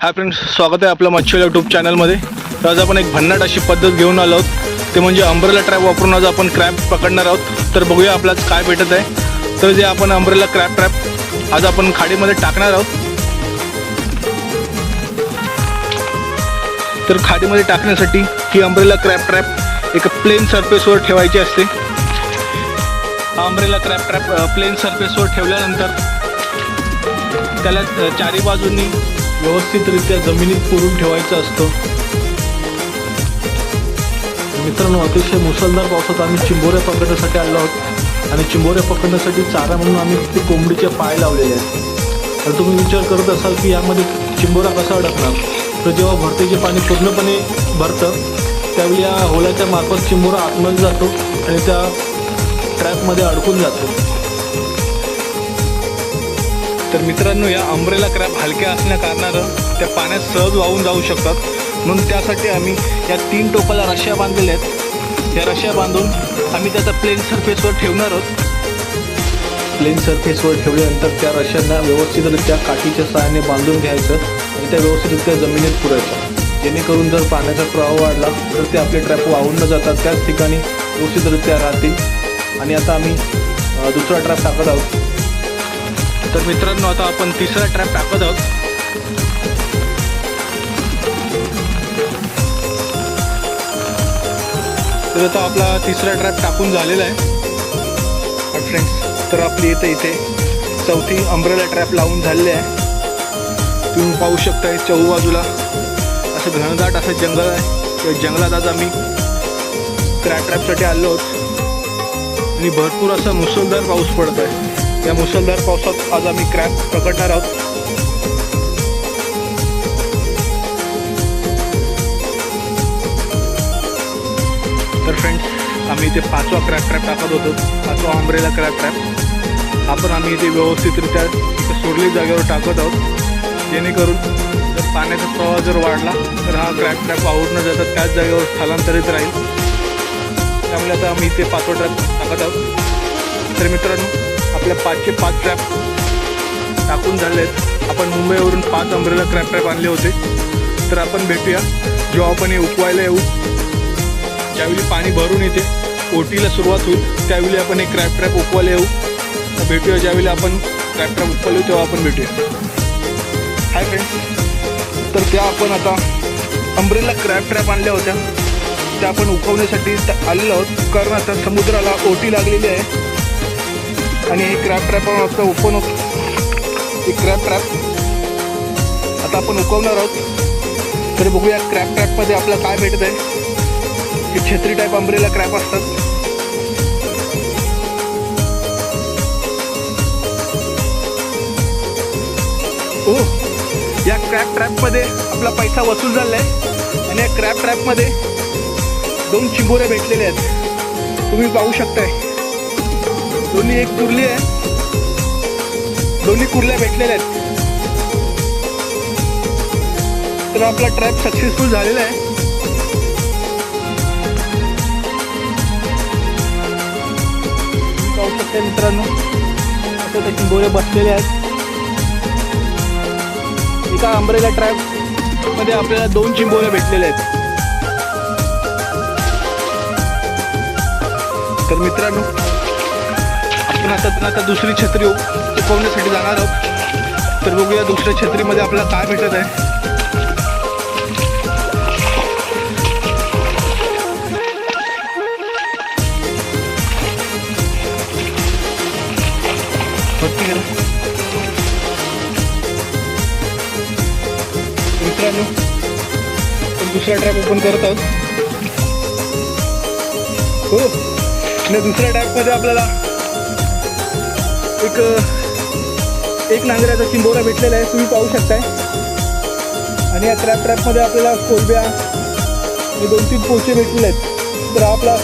Hi friends स्वागत आहे आपल्या मच्छी यूट्यूब चॅनलमध्ये तर आज आपण एक भन्नाट अशी पद्धत घेऊन आलो आहोत. ते म्हणजे अंब्रेला ट्रॅप वापरून आज आपण क्रॅप पकडणार आहोत. तर बघूया आपल्याला काय भेटत आहे. तर जे आपण अंब्रेला क्रॅप ट्रॅप आज आपण खाडीमध्ये टाकणार आहोत. तर खाडीमध्ये टाकण्यासाठी ही अंब्रेला क्रॅप ट्रॅप एका प्लेन सरफेसवर ठेवायची असते. अंब्रेला क्रॅप ट्रॅप प्लेन सरफेसवर ठेवल्यानंतर त्याला चारी बाजूंनी व्यवस्थितरित्या जमिनीत पुरून ठेवायचं असतं. मित्रांनो अतिशय मुसळधार पावसात आम्ही चिंबोऱ्या पकडण्यासाठी आलो आहोत. आणि चिंबोऱ्या पकडण्यासाठी चारा म्हणून आम्ही ते कोंबडीचे पाय लावलेले आहेत. तर तुम्ही विचार करत असाल की यामध्ये चिंबोरा कसा अडकणार? तर जेव्हा भरतीचे पाणी पूर्णपणे भरतं त्यावेळी या होल्याच्या मार्फत चिंबोरा आतमध्ये जातो आणि त्या ट्रॅपमध्ये अडकून जातो. तर मित्रांनो या अंब्रेला क्रॅप हलक्या असल्याकारणानं त्या पाण्यात सहज वाहून जाऊ शकतात. म्हणून त्यासाठी आम्ही या तीन टोकाला रश्या बांधलेल्या आहेत. या रश्या बांधून आम्ही त्याचा प्लेन सरफेसवर ठेवणार आहोत. प्लेन सरफेसवर ठेवल्यानंतर त्या रश्यांना व्यवस्थितरित्या काठीच्या सहाय्याने बांधून घ्यायचं आणि त्या व्यवस्थितरित्या जमिनीत पुरायचं. जेणेकरून जर पाण्याचा प्रवाह वाढला तर ते आपले ट्रॅप वाहून न जातात. त्याच ठिकाणी व्यवस्थितरित्या राहतील. आणि आता आम्ही दुसरा ट्रॅप टाकत आहोत. तर मित्रांनो आता आपण तिसरा ट्रॅप टाकत आहोत. तर आता आपला तिसरा ट्रॅप टाकून झालेला आहे. फ्रेंड्स तर आपली इथे इथे चौथी अंब्रेला ट्रॅप लावून झालेली आहे. तुम्ही पाहू शकता चहूबाजूला असं घनदाट असं जंगल आहे. त्या जंगलात आज आम्ही क्रॅप ट्रॅपसाठी आलो आहोत. आणि भरपूर असा मुसळधार पाऊस पडत आहे या मुसळधार पावसात आज आम्ही क्रॅप पकडणार आहोत. तर फ्रेंड्स आम्ही इथे पाचवा क्रॅप ट्रॅप टाकत होतो. पाचवा आंब्रेला क्रॅप ट्रॅप आपण आम्ही इथे व्यवस्थितरित्या इथे सोडली जागेवर टाकत आहोत. जेणेकरून जर पाण्याचा प्रवाह जर वाढला तर हा क्रॅप ट्रॅप वाहून न जाता त्याच जागेवर स्थलांतरित राहील. त्यामुळे आता आम्ही इथे पाचवा ट्रॅप टाकत आहोत. तर मित्रांनो आपल्या पाचशे पाच ट्रॅप टाकून झाले. आहेत आपण मुंबईवरून पाच अंब्रेला क्रॅप ट्रॅप आणले होते. तर आपण भेटूया. जेव्हा आपण हे उकवायला येऊ ज्यावेळी पाणी भरून येते ओटीला सुरुवात होईल त्यावेळी आपण एक क्रॅप ट्रॅप उकवायला येऊ. भेटूया ज्यावेळी आपण क्रॅप ट्रॅप उकवायला येऊ तेव्हा आपण भेटूया. हाय फ्रेंड्स तर त्या आपण आता अंब्रेला क्रॅप ट्रॅप आणल्या होत्या. त्या आपण उकवण्यासाठी आलेलो आहोत. कारण आता समुद्राला ओटी लागलेली आहे. आणि हे क्रॅप ट्रॅप आता ओपन होत हे क्रॅप ट्रॅप आता आपण उकवणार आहोत. तर बघूया क्रॅप ट्रॅपमध्ये आपल्याला काय भेटत आहे हे छत्री टाईप अंब्रेला क्रॅप असतात. ओ या क्रॅप ट्रॅपमध्ये आपला पैसा वसूल झाला आहे आणि या क्रॅप ट्रॅपमध्ये दोन चिंबोरे भेटलेले आहेत. तुम्ही पाहू शकताय. दोन्ही एक कुर्ली आहे दोन्ही कुर्ल्या भेटलेल्या आहेत. तर आपला ट्रॅप सक्सेसफुल झालेला आहे. पाहू मित्रांनो आता त्याची चिंबोऱ्या बसलेल्या आहेत. एका अंब्रेला ट्रॅपमध्ये आपल्याला दोन चिंबोऱ्या भेटलेल्या आहेत. तर मित्रांनो आपण आता आता दुसरी छत्री उकवण्यासाठी जाणार आहोत. तर बघूया दुसऱ्या छत्रीमध्ये आपल्याला काय भेटत आहे. मित्रांनो आपण दुसरा ट्रॅप ओपन करत आहोत. हो दुसऱ्या ट्रॅपमध्ये आपल्याला एक एक नांगऱ्याचा शिंदोरा भेटलेला आहे तुम्ही पाहू शकताय. आणि या ट्रॅप ट्रॅपमध्ये आपल्याला कोलब्या हे दोन तीन पोचे भेटलेले आहेत. तर आपला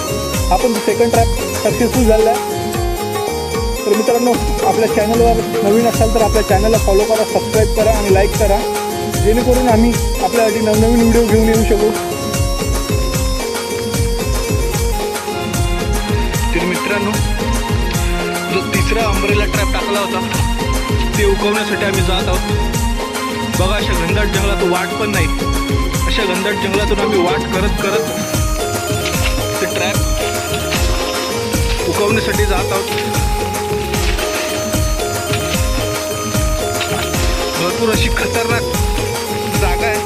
आपण सेकंड ट्रॅप सक्सेसफुल झालेला आहे. तर मित्रांनो आपल्या चॅनलवर नवीन असाल तर आपल्या चॅनलला फॉलो करा सबस्क्राईब करा आणि लाईक करा. जेणेकरून आम्ही आपल्यासाठी नवनवीन व्हिडिओ घेऊन येऊ शकू. तर मित्रांनो जो अंब्रेला ट्रॅप टाकला होता. ते उकवण्यासाठी आम्ही जात आहोत. बघा अशा घनदाट जंगलात वाट पण नाही. अशा घनदाट जंगलातून आम्ही वाट करत करत ते ट्रॅप उकवण्यासाठी जात आहोत. भरपूर अशी खतरनाक जागा आहे.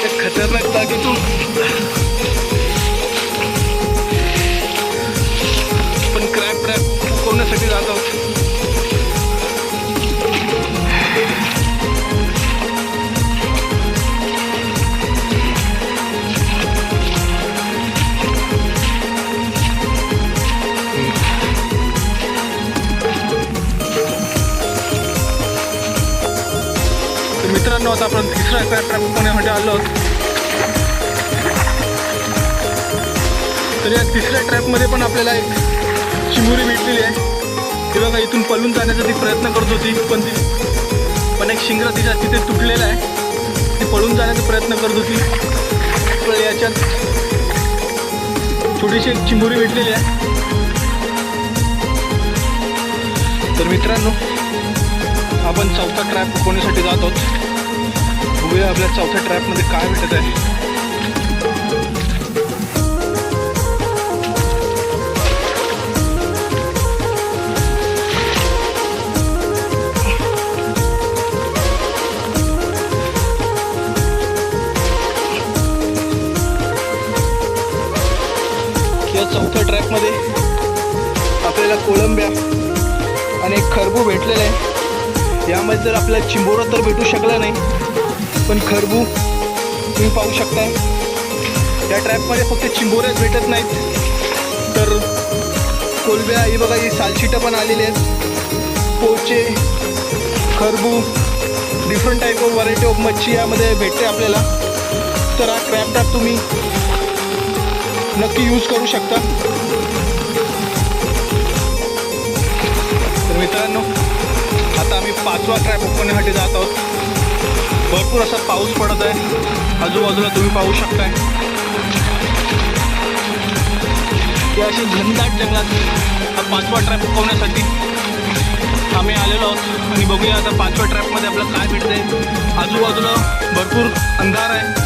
त्या खतरनाक जागेतून तर आता आपण तिसरा क्रॅप पुण्यामध्ये आलो आहोत. तर या तिसऱ्या ट्रॅपमध्ये पण आपल्याला एक चिमुरी भेटलेली आहे. ती बघा इथून पळून जाण्याचा ती प्रयत्न करत होती पण ती पण एक शिंगरा तिच्या तिथे तुटलेला आहे. ती पळून जाण्याचा प्रयत्न करत होती. पण याच्यात छोटीशी एक चिमुरी भेटलेली आहे. तर मित्रांनो आपण चौथा ट्रॅप होण्यासाठी जात आहोत? बघूया आपल्या चौथ्या ट्रॅपमध्ये काय भेटत आहे. या चौथ्या ट्रॅकमध्ये आपल्याला कोळंब्या आणि खरबू भेटलेलं आहे. यामध्ये जर आपल्याला चिंबोरा तर भेटू शकला नाही. पण खरबू तुम्ही पाहू शकताय. या ट्रॅपमध्ये फक्त चिंबोऱ्याच भेटत नाहीत. तर कोलब्या ही बघा ही सालशिटं पण आलेली आहेत. पोचे खरबू different type of variety of मच्छी यामध्ये भेटते आपल्याला. तर हा क्रॅप टॅप तुम्ही नक्की यूज करू शकता. तर मित्रांनो आता आम्ही पाचवा ट्रॅप ओपनसाठी जात आहोत. भरपूर असा पाऊस पडत आहे. आजूबाजूला तुम्ही पाहू शकताय. ते अशी घनदाट जंगलात हा पाचवा ट्रॅप पोहण्यासाठी आम्ही आलेलो आहोत. आणि बघूया आता पाचव्या ट्रॅपमध्ये आपल्याला काय भेटतंय. आजूबाजूला भरपूर अंधार आहे.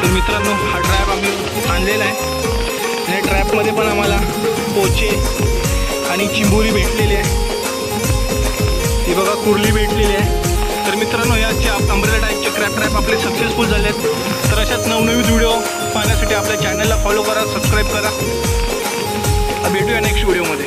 तर मित्रांनो हा ट्रॅप आम्ही आणलेला आहे. मध्ये पण आम्हाला पोचे आणि चिंबोरी भेटलेली आहे. ही बघा कुर्ली भेटलेली आहे. तर मित्रांनो याचे अंब्रेला टाईपचे क्रॅप ट्रॅप आपले सक्सेसफुल झाले आहेत तर अशाच नवनवीन व्हिडिओ पाहण्यासाठी आपल्या चॅनलला फॉलो करा सबस्क्राईब करा. भेटूया नेक्स्ट व्हिडिओमध्ये